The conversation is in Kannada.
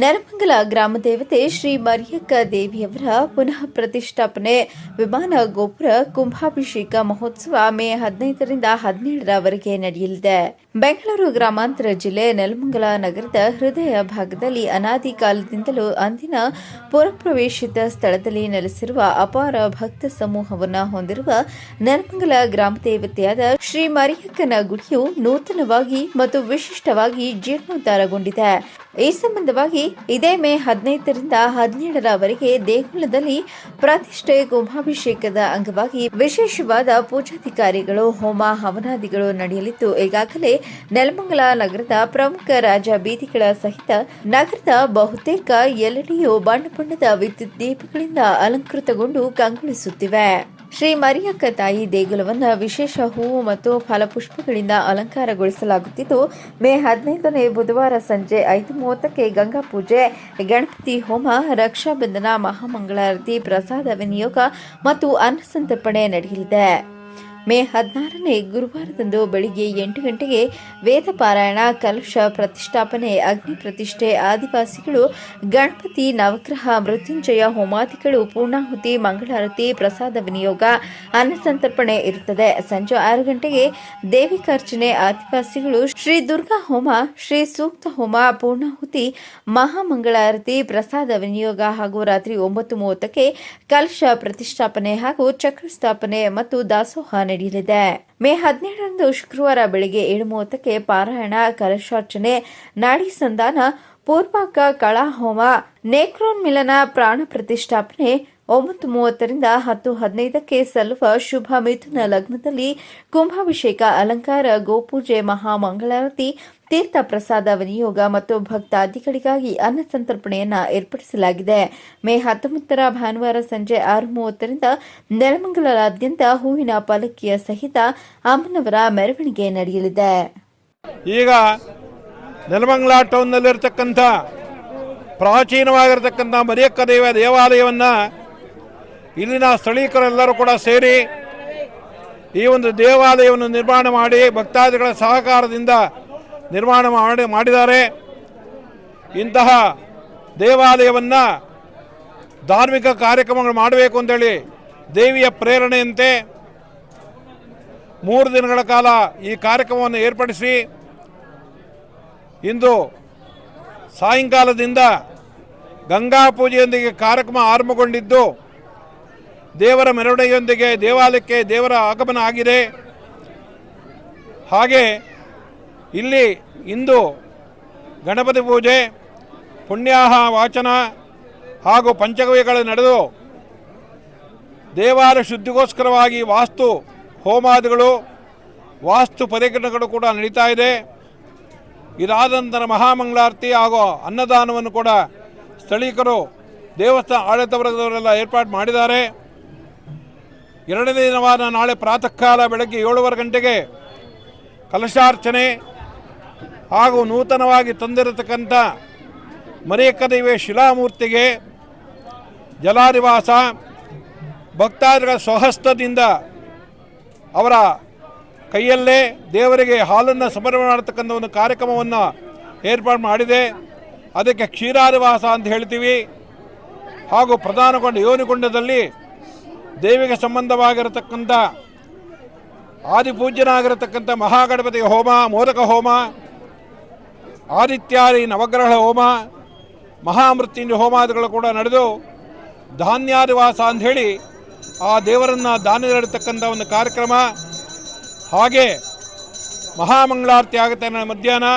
ನೆಲಮಂಗಲ ಗ್ರಾಮ ದೇವತೆ ಶ್ರೀ ಮರಿಯಕ್ಕ ದೇವಿಯವರ ಪುನಃ ಪ್ರತಿಷ್ಠಾಪನೆ, ವಿಮಾನ ಗೋಪುರ, ಕುಂಭಾಭಿಷೇಕ ಮಹೋತ್ಸವ ಮೇ ಹದಿನೈದರಿಂದ ಹದಿನೇಳರವರೆಗೆ ನಡೆಯಲಿದೆ. ಬೆಂಗಳೂರು ಗ್ರಾಮಾಂತರ ಜಿಲ್ಲೆ ನೆಲಮಂಗಲ ನಗರದ ಹೃದಯ ಭಾಗದಲ್ಲಿ ಅನಾದಿ ಕಾಲದಿಂದಲೂ ಅಂದಿನ ಪುರಪ್ರವೇಶಿತ ಸ್ಥಳದಲ್ಲಿ ನೆಲೆಸಿರುವ ಅಪಾರ ಭಕ್ತ ಸಮೂಹವನ್ನು ಹೊಂದಿರುವ ನೆಲಮಂಗಲ ಗ್ರಾಮ ದೇವತೆಯಾದ ಶ್ರೀ ಮರಿಯಕ್ಕನ ಗುಡಿಯು ನೂತನವಾಗಿ ಮತ್ತು ವಿಶಿಷ್ಟವಾಗಿ ಜೀರ್ಣೋದ್ಧಾರಗೊಂಡಿದೆ. ಈ ಸಂಬಂಧವಾಗಿ ಇದೇ ಮೇ ಹದಿನೈದರಿಂದ ಹದಿನೇಳರವರೆಗೆ ದೇಗುಲದಲ್ಲಿ ಪ್ರತಿಷ್ಠೆ ಕುಂಭಾಭಿಷೇಕದ ಅಂಗವಾಗಿ ವಿಶೇಷವಾದ ಪೂಜಾಧಿಕಾರಿಗಳು, ಹೋಮ ಹವನಾದಿಗಳು ನಡೆಯಲಿದ್ದು, ಈಗಾಗಲೇ ನೆಲಮಂಗಲ ನಗರದ ಪ್ರಮುಖ ರಾಜ ಬೀದಿಗಳ ಸಹಿತ ನಗರದ ಬಹುತೇಕ ಎಲ್ಲೆಡೆಯೂ ಬಣ್ಣ ಬಣ್ಣದ ವಿದ್ಯುತ್ ದೀಪಗಳಿಂದ ಅಲಂಕೃತಗೊಂಡು ಕಂಗೊಳಿಸುತ್ತಿವೆ. ಶ್ರೀ ಮರಿಯಕ್ಕ ತಾಯಿ ದೇಗುಲವನ್ನು ವಿಶೇಷ ಹೂವು ಮತ್ತು ಫಲಪುಷ್ಪಗಳಿಂದ ಅಲಂಕಾರಗೊಳಿಸಲಾಗುತ್ತಿದ್ದು, ಮೇ ಹದಿನೈದನೇ ಬುಧವಾರ ಸಂಜೆ ಐದು ಮೂವತ್ತಕ್ಕೆ ಗಂಗಾ ಪೂಜೆ, ಗಣಪತಿ ಹೋಮ, ರಕ್ಷಾಬಂಧನ, ಮಹಾಮಂಗಳಾರತಿ, ಪ್ರಸಾದ ವಿನಿಯೋಗ ಮತ್ತು ಅನ್ನಸಂತರ್ಪಣೆ ನಡೆಯಲಿದೆ. ಮೇ ಹದಿನಾರನೇ ಗುರುವಾರದಂದು ಬೆಳಿಗ್ಗೆ ಎಂಟು ಗಂಟೆಗೆ ವೇದ ಪಾರಾಯಣ, ಕಲಶ ಪ್ರತಿಷ್ಠಾಪನೆ, ಅಗ್ನಿ ಪ್ರತಿಷ್ಠೆ, ಆದಿವಾಸಿಗಳು, ಗಣಪತಿ, ನವಗ್ರಹ, ಮೃತ್ಯುಂಜಯ, ಹೋಮಾದಿಗಳು, ಪೂರ್ಣಾಹುತಿ, ಮಂಗಳಾರತಿ, ಪ್ರಸಾದ ವಿನಿಯೋಗ ಅನ್ನಸಂತರ್ಪಣೆ ಇರುತ್ತದೆ. ಸಂಜೆ ಆರು ಗಂಟೆಗೆ ದೇವಿಕಾರ್ಚನೆ, ಆದಿವಾಸಿಗಳು ಶ್ರೀ ದುರ್ಗಾ ಹೋಮ, ಶ್ರೀ ಸೂಕ್ತ ಹೋಮ, ಪೂರ್ಣಾಹುತಿ, ಮಹಾಮಂಗಳಾರತಿ, ಪ್ರಸಾದ ವಿನಿಯೋಗ ಹಾಗೂ ರಾತ್ರಿ ಒಂಬತ್ತು ಮೂವತ್ತಕ್ಕೆ ಕಲಶ ಪ್ರತಿಷ್ಠಾಪನೆ ಹಾಗೂ ಚಕ್ರ ಸ್ಥಾಪನೆ ಮತ್ತು ದಾಸೋಹ ನಡೆಯಲಿದೆ. ಮೇ ಹದಿನೇಳರಂದು ಶುಕ್ರವಾರ ಬೆಳಗ್ಗೆ ಏಳು ಮೂವತ್ತಕ್ಕೆ ಪಾರಾಯಣ, ಕಲಶಾರ್ಚನೆ, ನಾಡಿ ಸಂಧಾನ, ಪೂರ್ವಾಕ ಕಳಾಹೋಮ ನೇಕ್ರೋನ್ಮಿಲನ ಪ್ರಾಣ ಪ್ರತಿಷ್ಠಾಪನೆ ಒಂಬತ್ತು ಮೂವತ್ತರಿಂದ ಹತ್ತು ಹದಿನೈದಕ್ಕೆ ಸಲ್ಲುವ ಶುಭ ಮಿಥುನ ಲಗ್ನದಲ್ಲಿ ಕುಂಭಾಭಿಷೇಕ, ಅಲಂಕಾರ, ಗೋಪೂಜೆ, ಮಹಾಮಂಗಳಾರತಿ, ತೀರ್ಥ ಪ್ರಸಾದ, ವಿನಿಯೋಗ ಮತ್ತು ಭಕ್ತಾದಿಗಳಿಗಾಗಿ ಅನ್ನ ಸಂತರ್ಪಣೆಯನ್ನ ಏರ್ಪಡಿಸಲಾಗಿದೆ. ಮೇ ಹತ್ತೊಂಬತ್ತರ ಭಾನುವಾರ ಸಂಜೆ ಆರು ಮೂವತ್ತರಿಂದ ನೆಲಮಂಗಲಾದ್ಯಂತ ಹೂವಿನ ಪಲಕಿಯ ಸಹಿತ ಅಮ್ಮನವರ ಮೆರವಣಿಗೆ ನಡೆಯಲಿದೆ. ಈಗ ನೆಲಮಂಗಲ ಟೌನ್ನಲ್ಲಿರ್ತಕ್ಕಂಥ ಪ್ರಾಚೀನವಾಗಿರತಕ್ಕಂಥ ಮರಿಯಕ್ಕ ದೇವ ದೇವಾಲಯವನ್ನು ಇಲ್ಲಿನ ಸ್ಥಳೀಯರೆಲ್ಲರೂ ಕೂಡ ಸೇರಿ ಈ ಒಂದು ದೇವಾಲಯವನ್ನು ನಿರ್ಮಾಣ ಮಾಡಿ ಭಕ್ತಾದಿಗಳ ಸಹಕಾರದಿಂದ ನಿರ್ಮಾಣ ಮಾಡಿ ಮಾಡಿದ್ದಾರೆ. ಇಂತಹ ದೇವಾಲಯವನ್ನು ಧಾರ್ಮಿಕ ಕಾರ್ಯಕ್ರಮಗಳು ಮಾಡಬೇಕು ಅಂತೇಳಿ ದೇವಿಯ ಪ್ರೇರಣೆಯಂತೆ ಮೂರು ದಿನಗಳ ಕಾಲ ಈ ಕಾರ್ಯಕ್ರಮವನ್ನು ಏರ್ಪಡಿಸಿ ಇಂದು ಸಾಯಂಕಾಲದಿಂದ ಗಂಗಾ ಪೂಜೆಯೊಂದಿಗೆ ಕಾರ್ಯಕ್ರಮ ಆರಂಭಗೊಂಡಿದ್ದು ದೇವರ ಮೆರವಣಿಗೆಯೊಂದಿಗೆ ದೇವಾಲಯಕ್ಕೆ ದೇವರ ಆಗಮನ ಆಗಿದೆ. ಹಾಗೆ ಇಲ್ಲಿ ಇಂದು ಗಣಪತಿ ಪೂಜೆ, ಪುಣ್ಯಾಹ, ವಾಚನ ಹಾಗೂ ಪಂಚಗವ್ಯಗಳು ನಡೆದು ದೇವಾಲಯ ಶುದ್ಧಿಗೋಸ್ಕರವಾಗಿ ವಾಸ್ತು ಹೋಮಾದಿಗಳು, ವಾಸ್ತು ಪರಿಕರಣಗಳು ಕೂಡ ನಡೀತಾ ಇದೆ. ಇದಾದ ನಂತರ ಮಹಾಮಂಗಳಾರತಿ ಹಾಗೂ ಅನ್ನದಾನವನ್ನು ಕೂಡ ಸ್ಥಳೀಕರು ದೇವಸ್ಥಾನ ಆಡಳಿತ ವರ್ಗದವರೆಲ್ಲ ಏರ್ಪಾಡು ಮಾಡಿದ್ದಾರೆ. ಎರಡನೇ ದಿನವಾದ ನಾಳೆ ಪ್ರಾತಃ ಕಾಲ ಬೆಳಗ್ಗೆ ಏಳುವರೆ ಗಂಟೆಗೆ ಕಲಶಾರ್ಚನೆ ಹಾಗೂ ನೂತನವಾಗಿ ತಂದಿರತಕ್ಕಂಥ ಮರೇಕದೇವಿಯ ಶಿಲಾಮೂರ್ತಿಗೆ ಜಲಾನಿವಾಸ ಭಕ್ತಾದಿಗಳ ಸ್ವಹಸ್ತದಿಂದ ಅವರ ಕೈಯಲ್ಲೇ ದೇವರಿಗೆ ಹಾಲನ್ನು ಸಮರ್ಪಣೆ ಮಾಡತಕ್ಕಂಥ ಒಂದು ಕಾರ್ಯಕ್ರಮವನ್ನು ಏರ್ಪಾಡು ಮಾಡಿದೆ. ಅದಕ್ಕೆ ಕ್ಷೀರಾನಿವಾಸ ಅಂತ ಹೇಳ್ತೀವಿ. ಹಾಗೂ ಪ್ರಧಾನಗೊಂಡ ಯೋನಿಗೊಂಡದಲ್ಲಿ ದೇವಿಗೆ ಸಂಬಂಧವಾಗಿರತಕ್ಕಂಥ ಆದಿಪೂಜ್ಯನಾಗಿರತಕ್ಕಂಥ ಮಹಾಗಣಪತಿ ಹೋಮ, ಮೋದಕ ಹೋಮ, ಆದಿತ್ಯಾದಿ ನವಗ್ರಹ ಹೋಮ, ಮಹಾಮೃತ್ಯುಂಜಯ ಹೋಮಾದಿಗಳು ಕೂಡ ನಡೆದು ಧಾನ್ಯಾದಿವಾಸ ಅಂಥೇಳಿ ಆ ದೇವರನ್ನು ದಾನದಲ್ಲಿರ್ತಕ್ಕಂಥ ಒಂದು ಕಾರ್ಯಕ್ರಮ. ಹಾಗೆ ಮಹಾಮಂಗಳಾರತಿ ಆಗುತ್ತೆ ಮಧ್ಯಾಹ್ನ.